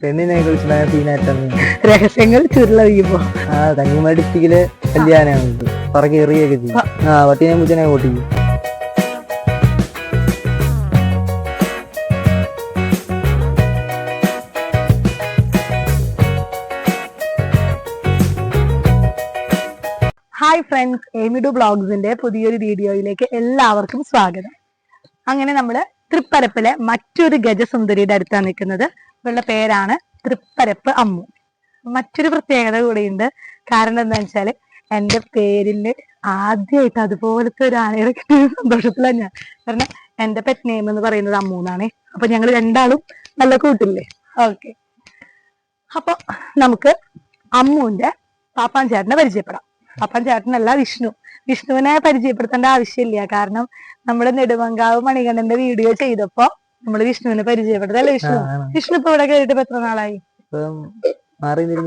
പെണ്ണിനെ കുറിച്ചുള്ള സീനായിട്ടാണ് രഹസ്യങ്ങൾ ചുരുളറിയുമ്പോ ആ കന്യാകുമാരി ഡിസ്ട്രിക്റ്റിലെ കല്യാണമാണ് പറക്കി എറിയൊക്കെ ചെയ്യും. ആ. പട്ടിനെ പൂച്ചനെ ഓട്ടിക്കും ഹായ് ഫ്രണ്ട്സ് എമിഡു ബ്ലോഗ്സിന്റെ പുതിയൊരു വീഡിയോയിലേക്ക് എല്ലാവർക്കും സ്വാഗതം. അങ്ങനെ നമ്മൾ തൃപ്പരപ്പിലെ മറ്റൊരു ഗജസുന്ദരിയുടെ അടുത്താണ് നിൽക്കുന്നത്. ഇവളുടെ പേരാണ് തൃപ്പരപ്പ് അമ്മു. മറ്റൊരു പ്രത്യേകത കൂടിയുണ്ട്. കാരണം എന്താ വെച്ചാൽ എന്റെ പേരിൽ ആദ്യമായിട്ട് അതുപോലത്തെ ഒരു ആനയുടെ കിട്ടിയ സന്തോഷത്തിലാണ് ഞാൻ. കാരണം എന്റെ പെറ്റ് നെയിം എന്ന് പറയുന്നത് അമ്മു എന്നാണ്. അപ്പൊ ഞങ്ങൾ രണ്ടാളും നല്ല കൂട്ടില്ലേ? ഓക്കെ അപ്പൊ നമുക്ക് അമ്മുവിന്റെ പാപ്പാൻ ചേട്ടനെ പരിചയപ്പെടാം. പാപ്പാൻ ചേട്ടനല്ല വിഷ്ണു. വിഷ്ണുവിനെ പരിചയപ്പെടുത്തേണ്ട ആവശ്യമില്ല. കാരണം നമ്മുടെ നെടുമങ്കാവ് മണികണ്ഠന്റെ വീഡിയോ ചെയ്തപ്പോ നമ്മൾ വിഷ്ണുവിനെ പരിചയപ്പെട്ടതല്ലേ വിഷ്ണു? വിഷ്ണു ഇപ്പൊ ഇവിടെ കയറിയിട്ട് എത്ര നാളായി?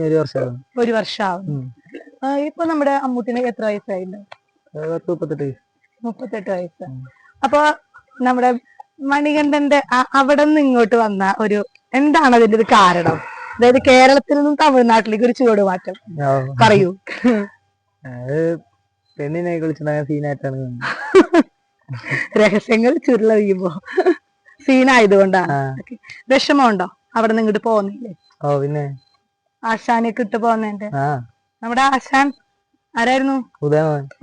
ഒരു വർഷമാവും. ഒരു വർഷമാവും. ഇപ്പൊ നമ്മുടെ അമ്മൂട്ടിന് എത്ര വയസ്സായില്ല? മുപ്പത്തെട്ട് വയസ്സ്. മുപ്പത്തെട്ട്. വയസ്സ്. അപ്പൊ നമ്മുടെ മണികണ്ഠന്റെ അവിടെ നിന്ന് ഇങ്ങോട്ട് വന്ന ഒരു എന്താണ് അതിന്റെ ഒരു കാരണം? അതായത് കേരളത്തിൽ നിന്നും തമിഴ്നാട്ടിലേക്ക് ഒരു ചുവട് മാറ്റം. പറയൂ. പെണ്ണിനെ കുറിച്ച് സീനായിട്ടാണ് രഹസ്യങ്ങൾ ചുരുളറിയുമ്പോ സീനായതുകൊണ്ടാണ്. വിഷമമുണ്ടോ? അവിടെ നിന്ന് ഇങ്ങോട്ട് പോകുന്നില്ലേ ഓ പിന്നെ? ആശാനെ കിട്ടു പോകുന്നതിന്റെ. നമ്മുടെ ആശാൻ ആരായിരുന്നു?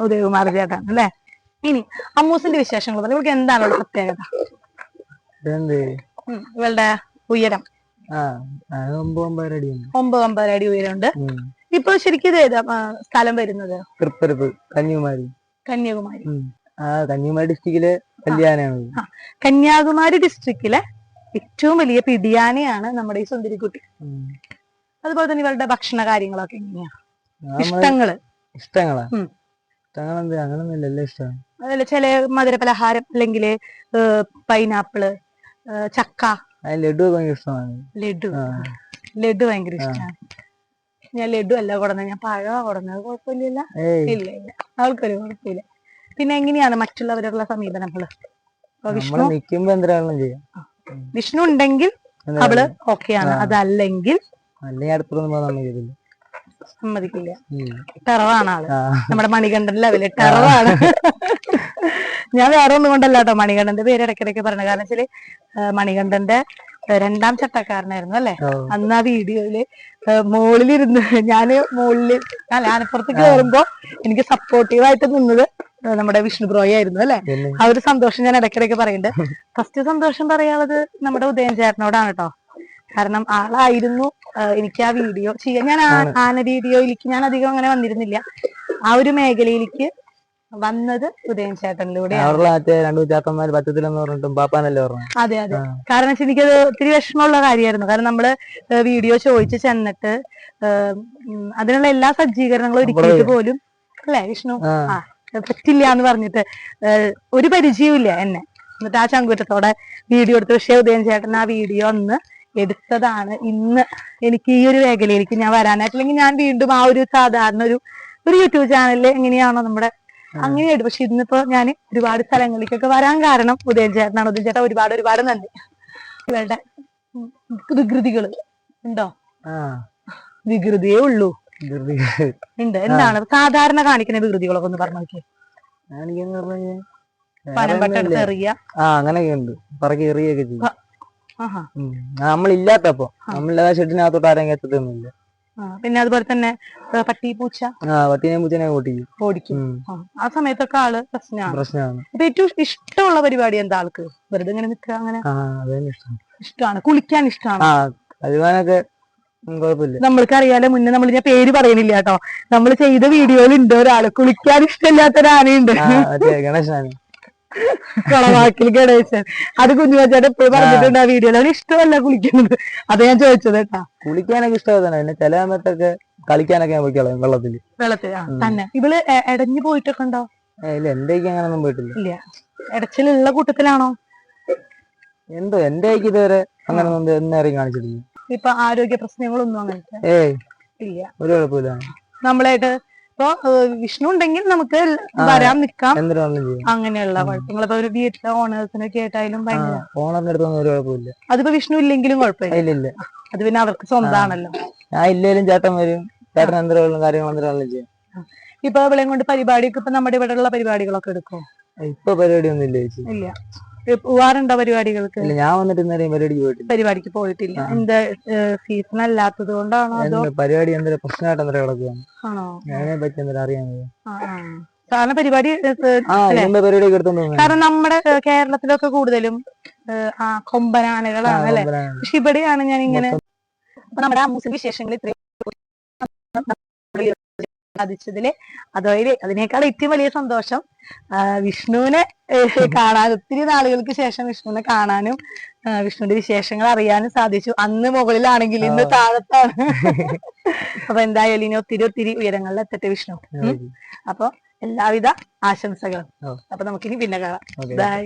ഉദയകുമാർ ചേട്ടാണ് അല്ലെ ഇനി അമ്മൂസിന്റെ വിശേഷങ്ങൾ. പറഞ്ഞു ഇവൾക്ക് എന്താണ് ഉള്ള പ്രത്യേകത? ഇവളുടെ ഉയരം. ഒമ്പത് ഒമ്പതര അടി ഉയരമുണ്ട്. ഇപ്പൊ ശരിക്കും ഇത് സ്ഥലം വരുന്നത്? തൃപ്പരപ്പ് കന്യാകുമാരി. കന്യാകുമാരി. കന്യാകുമാരി ഡിസ്ട്രിക്റ്റിലെ കല്യാണമാണ് കന്യാകുമാരി ഡിസ്ട്രിക്റ്റിലെ ഏറ്റവും വലിയ പിടിയാനയാണ് നമ്മുടെ ഈ സുന്ദരിക്കുട്ടി. അതുപോലെ തന്നെ ഇവളുടെ ഭക്ഷണ കാര്യങ്ങളൊക്കെ എങ്ങനെയാ? ഇഷ്ടങ്ങൾ. ഇഷ്ടങ്ങളാ. ഉം. ഇഷ്ടങ്ങളെന്ത്? അങ്ങനൊന്നുമില്ല എല്ലാം ഇഷ്ടമാണ് അതിൽ ചില മധുര പലഹാരം അല്ലെങ്കിൽ പൈനാപ്പിൾ ചക്ക. ലഡു ഭയങ്കര ഇഷ്ടമാണ്. ലഡു. ലഡു ഭയങ്കര ഇഷ്ടമാണ് ഞാൻ ലഡു അല്ല കൊടുന്നത്. ഞാൻ പഴമാണ് കൊടുന്നത്. കുഴപ്പമില്ല ഇല്ല ഇല്ല. അവൾക്കൊരു കുഴപ്പമില്ല. പിന്നെ എങ്ങനെയാണ് മറ്റുള്ളവരുള്ള സമീപനങ്ങൾ? വിഷ്ണു എന്തെങ്കിലും ചെയ്യാം. വിഷ്ണു ഉണ്ടെങ്കിൽ അവൾ? ഓക്കെയാണ് അതല്ലെങ്കിൽ സമ്മതിക്കില്ല. ടെററാണ് ആൾ. നമ്മുടെ മണികണ്ഠൻ ലെവൽ ടെററാണ് ഞാൻ വേറെ ഒന്നും കൊണ്ടല്ല കേട്ടോ മണികണ്ഠന്റെ പേര് ഇടയ്ക്കിടയ്ക്ക് പറഞ്ഞത് കാരണം വെച്ചാൽ മണികണ്ഠന്റെ രണ്ടാം ചട്ടക്കാരനായിരുന്നു അല്ലെ. അന്ന് ആ വീഡിയോയിൽ മുകളിലിരുന്ന് ഞാൻ മുകളിൽ അല്ല ആനപ്പുറത്ത് കയറുമ്പോ എനിക്ക് സപ്പോർട്ടീവ് ആയിട്ട് നിന്നത് നമ്മുടെ വിഷ്ണു ബ്രോയി ആയിരുന്നു അല്ലെ? ആ ഒരു സന്തോഷം ഞാൻ ഇടയ്ക്കിടയ്ക്ക് പറയുന്നുണ്ട്. ഫസ്റ്റ് സന്തോഷം പറയാനുള്ളത് നമ്മുടെ ഉദയൻ ചേട്ടനോടാണ് കേട്ടോ കാരണം ആളായിരുന്നു എനിക്ക് ആ വീഡിയോ ചെയ്യാൻ ഞാൻ ആന വീഡിയോയിലേക്ക് ഞാൻ അധികം അങ്ങനെ വന്നിരുന്നില്ല. ആ ഒരു മേഖലയിലേക്ക് വന്നത് ഉദയൻ ചേട്ടനിലൂടെ അതെ അതെ. കാരണം വെച്ചാൽ എനിക്കത് ഒത്തിരി വിഷമമുള്ള കാര്യമായിരുന്നു. കാരണം നമ്മൾ വീഡിയോ ചോദിച്ച് ചെന്നിട്ട് അതിനുള്ള എല്ലാ സജ്ജീകരണങ്ങളും ഒരുക്കിയിട്ട് പോലും അല്ലേ വിഷ്ണു? ആ. പറ്റില്ല എന്ന് പറഞ്ഞിട്ട് ഒരു പരിചയവും ഇല്ല എന്നെ. എന്നിട്ട് ആ ചങ്കുറ്റത്തോടെ വീഡിയോ എടുത്ത് പക്ഷേ ഉദയൻ ചേട്ടൻ ആ വീഡിയോ അന്ന് എടുത്തതാണ്. ഇന്ന് എനിക്ക് ഈ ഒരു മേഖലയിലേക്ക് ഞാൻ വരാനായിട്ടില്ലെങ്കിൽ ഞാൻ വീണ്ടും ആ ഒരു സാധാരണ ഒരു ഒരു യൂട്യൂബ് ചാനലിൽ എങ്ങനെയാണോ നമ്മുടെ അങ്ങനെയായിട്ട്. പക്ഷെ ഇന്നിപ്പോ ഞാൻ ഒരുപാട് സ്ഥലങ്ങളിലേക്കൊക്കെ വരാൻ കാരണം ഉദയൻ ചേട്ടനാണ്. ഉദയൻ ചേട്ടൻ ഒരുപാട് ഒരുപാട് നന്ദി. ഉം വികൃതികൾ. ഉണ്ടോ? വികൃതിയേ ഉള്ളൂ. ഉണ്ട്. എന്താണ്? സാധാരണ കാണിക്കുന്ന വികൃതികളൊക്കെ ഒന്ന് പറഞ്ഞു നോക്കിയേ. നമ്മളില്ലാത്തപ്പോ. നമ്മളില്ലാതെ ഷെഡിനകത്തോട്ട് പിന്നെ അതുപോലെ തന്നെ പട്ടി പൂച്ച ആ പട്ടിനെ പൂച്ചനെ ഓട്ടിക്കും ഓടിക്കും ആ, ആ സമയത്തൊക്കെ ആൾ പ്രശ്നമാണ് പ്രശ്നമാണ് ഏറ്റവും ഇഷ്ടമുള്ള പരിപാടി എന്താ ആൾക്ക്? വെറുതെ ഇങ്ങനെ നിക്കുക അങ്ങനെ? ഇഷ്ടമാണ്. കുളിക്കാൻ ഇഷ്ടമാണ്. കുഴപ്പമില്ല നമ്മൾക്ക് അറിയാലോ മുന്നേ നമ്മൾ ഞാൻ പേര് പറയണില്ല കേട്ടോ. നമ്മൾ ചെയ്ത വീഡിയോയിൽ ഉണ്ട് ഒരാൾ കുളിക്കാൻ ഇഷ്ടമില്ലാത്ത ഒരു ആനയുണ്ട് ആ മറ്റേ ഗണേശനാണ് കൊളവാക്കിൽ ഗണേശൻ. അത് കുഞ്ഞുമച്ചാട്ട് എപ്പോഴും പറഞ്ഞിട്ടുണ്ട് ആ വീഡിയോയിൽ അവന് ഇഷ്ടമല്ല കുളിക്കുന്നത്. അത് ഞാൻ ചോദിച്ചത് കേട്ടാ. കുളിക്കാനൊക്കെ ഇഷ്ടമാണ് ചില സമയത്തൊക്കെ കളിക്കാനൊക്കെ ഞാൻ പോയിക്കോളാം വെള്ളത്തിൽ വെള്ളത്തിൽ തന്നെ. ഇവൾ ഇടഞ്ഞു എടഞ്ഞു പോയിട്ടൊക്കെ ഉണ്ടോ? ഇല്ല എന്റെ അങ്ങനൊന്നും പോയിട്ടില്ല. ഇല്ല. ഇടച്ചിലുള്ള കൂട്ടത്തിലാണോ? എന്തോ എന്റെ ഇതുവരെ അങ്ങനെ ഒന്നും കാണിച്ചിട്ടില്ല. ഇപ്പൊ ആരോഗ്യ പ്രശ്നങ്ങളൊന്നും അങ്ങനത്തെ ഇല്ല. ഒരു കുഴപ്പമില്ല നമ്മളായിട്ട് ഇപ്പൊ വിഷ്ണു ഉണ്ടെങ്കിൽ നമുക്ക് വരാൻ നിക്കാം. അങ്ങനെയുള്ള കുഴപ്പങ്ങൾ ഇപ്പൊ ഒരു വീട്ടിലെ ഓണേഴ്സിനൊക്കെ ആയിട്ടായാലും ഭയങ്കര അതിപ്പോ വിഷ്ണു ഇല്ലെങ്കിലും കുഴപ്പമില്ല. അത് പിന്നെ അവർക്ക് സ്വന്തമാണല്ലോ. ഞാൻ ഇല്ലേലും ചേട്ടൻ വരും. ചേട്ടൻ എന്തെങ്കിലും കാര്യങ്ങൾ ചെയ്യും. ഇപ്പൊ ഇവളെയും കൊണ്ട് പരിപാടിയൊക്കെ ഇപ്പൊ നമ്മുടെ ഇവിടെ ഉള്ള പരിപാടികളൊക്കെ എടുക്കും ഇപ്പൊ പരിപാടി ഒന്നും ഇല്ല ഇല്ല. പോവാറുണ്ടോ പരിപാടികൾക്ക്? ഞാൻ വന്നിട്ട് ഇന്നേരം പരിപാടിക്ക് പോയിട്ടില്ല. പരിപാടിക്ക് പോയിട്ടില്ല. എന്താ സീസൺ അല്ലാത്തത് കൊണ്ടാണോ അതോ? പരിപാടി എന്തെങ്കിലും പ്രശ്നമായിട്ട് എന്തൊരു കിടക്കുകയാണ് ആണോ? അതിനെ പറ്റി എന്തൊരു അറിയാൻ. ആ, ആ. കാരണം പരിപാടി ആ കാരണം നമ്മുടെ കേരളത്തിലൊക്കെ കൂടുതലും ആ കൊമ്പനാനകളാണ് അല്ലെ? പക്ഷെ ഇവിടെയാണ് ഞാൻ ഇങ്ങനെ നമ്മുടെ മുസ്ലിം വിശേഷങ്ങൾ ഇത്രയും സാധിച്ചതിൽ അതായത് അതിനേക്കാൾ ഏറ്റവും വലിയ സന്തോഷം വിഷ്ണുവിനെ കാണാൻ ഒത്തിരി നാളുകൾക്ക് ശേഷം വിഷ്ണുവിനെ കാണാനും വിഷ്ണുവിന്റെ വിശേഷങ്ങൾ അറിയാനും സാധിച്ചു. അന്ന് മുകളിലാണെങ്കിൽ ഇന്ന് താഴത്താണ്. അപ്പൊ എന്തായാലും ഇനി ഒത്തിരി ഒത്തിരി ഉയരങ്ങളിൽ എത്തട്ടെ വിഷ്ണു. അപ്പൊ എല്ലാവിധ ആശംസകളും. അപ്പൊ നമുക്കിനി പിന്നെ കാണാം. ബൈ.